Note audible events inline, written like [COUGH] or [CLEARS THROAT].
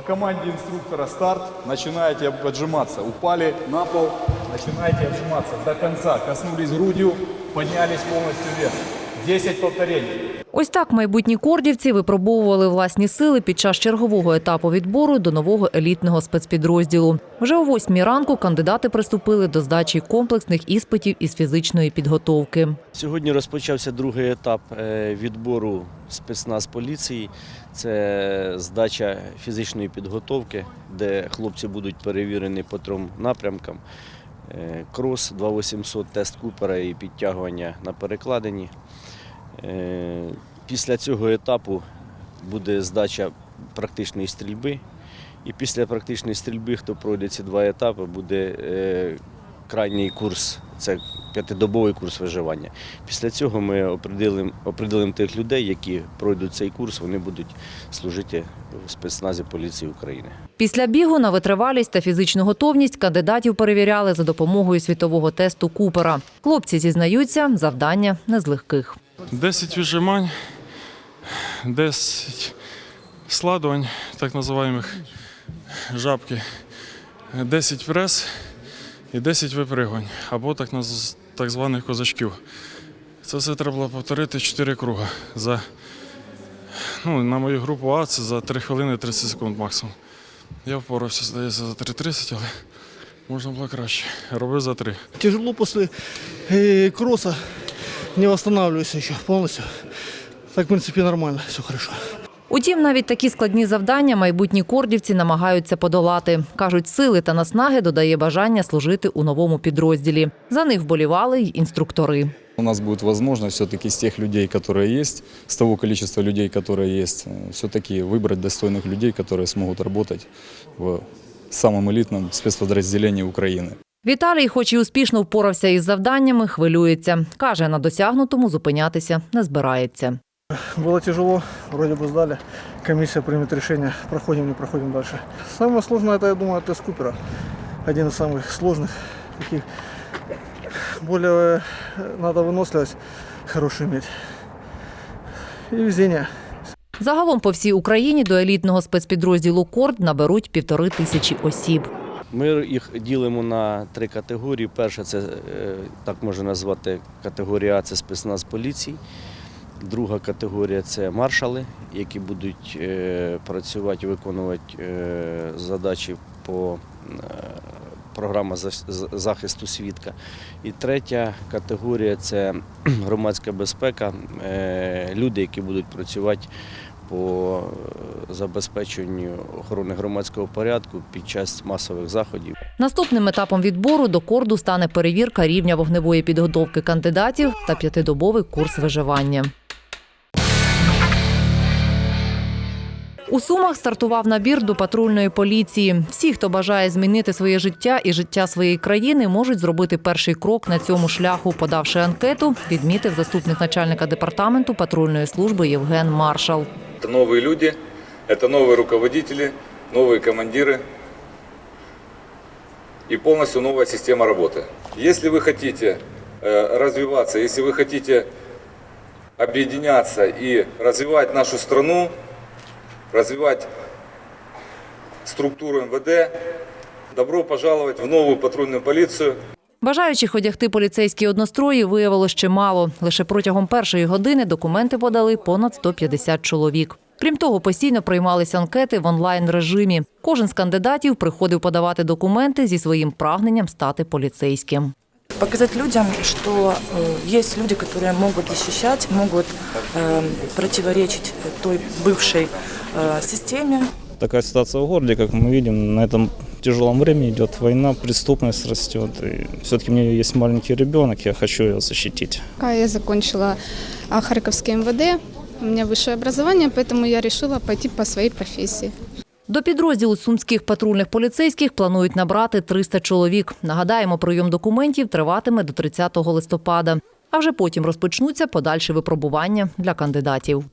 По команде инструктора старт, начинаете отжиматься. Упали на пол, начинаете отжиматься до конца. Коснулись грудью, поднялись полностью вверх. 10 повторений. Ось так майбутні кордівці випробовували власні сили під час чергового етапу відбору до нового елітного спецпідрозділу. Вже о восьмій ранку кандидати приступили до здачі комплексних іспитів із фізичної підготовки. Сьогодні розпочався другий етап е, відбору спецназ поліції. Це здача фізичної підготовки, де хлопці будуть перевірені по трьом напрямкам. Е, Крос 2800, тест Купера і підтягування на перекладині. Е, Після цього етапу буде здача практичної стрільби. І після практичної стрільби, хто пройде ці два етапи, буде е, крайній курс, це п'ятидобовий курс виживання. Після цього ми определимо, определимо тих людей, які пройдуть цей курс, вони будуть служити в спецназі поліції України. Після бігу на витривалість та фізичну готовність кандидатів перевіряли за допомогою світового тесту Купера. Хлопці зізнаються, завдання не з легких. 10 віджимань, 10 складувань, так називаємих жабки, 10 прес і 10 випригувань, або так, так званих козачків. Це все треба повторити 4 круга. За, ну, на мою групу А це за 3 хвилини 30 секунд максимум. Я впорався, здається, за 3.30, але можна було краще. Робив за 3. Тяжело после э, кросса, не восстанавливаюсь еще полностью. Так, в принципе, нормально, все хорошо. Утім, навіть такі складні завдання майбутні кордівці намагаються подолати. Кажуть, сили та наснаги додає бажання служити у новому підрозділі. За них вболівали й інструктори. У нас будет возможность все-таки с тех людей, которые есть, с того количества людей, которые есть, все-таки выбрать достойных людей, которые смогут работать в самом элитном спецподразделении Украины. Віталій, хоч і успішно впорався із завданнями, хвилюється. Каже, на досягнутому зупинятися не збирається. Было тяжело, вроде бы сдали. Комиссия примет решение, проходим, не проходим дальше. Самое сложное, это, я думаю, тест Купера. Один из самых сложных. Таких. Более э, надо выносливость хорошую иметь. И везение. Загалом по всій Україні до елітного спецпідрозділу Корд наберуть півтори тисячі осіб. Ми їх ділимо на три категорії. Перша це е, так можна назвати категорія А це спецназ поліції. Друга категорія це маршали, які будуть е, працювати, виконувати е, задачі по з- захисту свідка. І третя категорія це [CLEARS THROAT] громадська безпека, люди, які будуть працювати по е, забезпеченню охорони громадського порядку під час масових заходів. Наступним етапом відбору до корду стане перевірка рівня вогневої підготовки кандидатів та п'ятидобовий курс виживання. У Сумах стартував набір до патрульної поліції. Всі, хто бажає змінити своє життя і життя своєї країни, можуть зробити перший крок на цьому шляху, подавши анкету, відмітив заступник начальника департаменту патрульної служби Євген Маршал. Это новые люди, это новые руководители, новые командиры и полностью новая система работы. Если вы хотите э, развиваться, если вы хотите объединяться и развивать нашу страну, развивать структуру МВД, добро пожаловать в новую патрульную полицию. Бажаючих одягти поліцейські однострої виявилось чимало. Лише протягом першої години документи подали понад 150 чоловік. Крім того, постійно приймалися анкети в онлайн режимі. Кожен з кандидатів приходив подавати документи зі своїм прагненням стати поліцейським. показать людям, что э, есть люди, которые могут защищать, могут э, противоречить той бывшей э, системе, Такая ситуация в городе, как мы видим, на этом тяжелом времени идет война, преступность растет. И все-таки у меня есть маленький ребенок, я хочу ее защитить. Я закончила Харьковский МВД, у меня высшее образование, поэтому я решила пойти по своей профессии. До підрозділу сумських патрульних поліцейських планують набрати 300 чоловік. Нагадаємо, прийом документів триватиме до 30 листопада. А вже потім розпочнуться подальші випробування для кандидатів.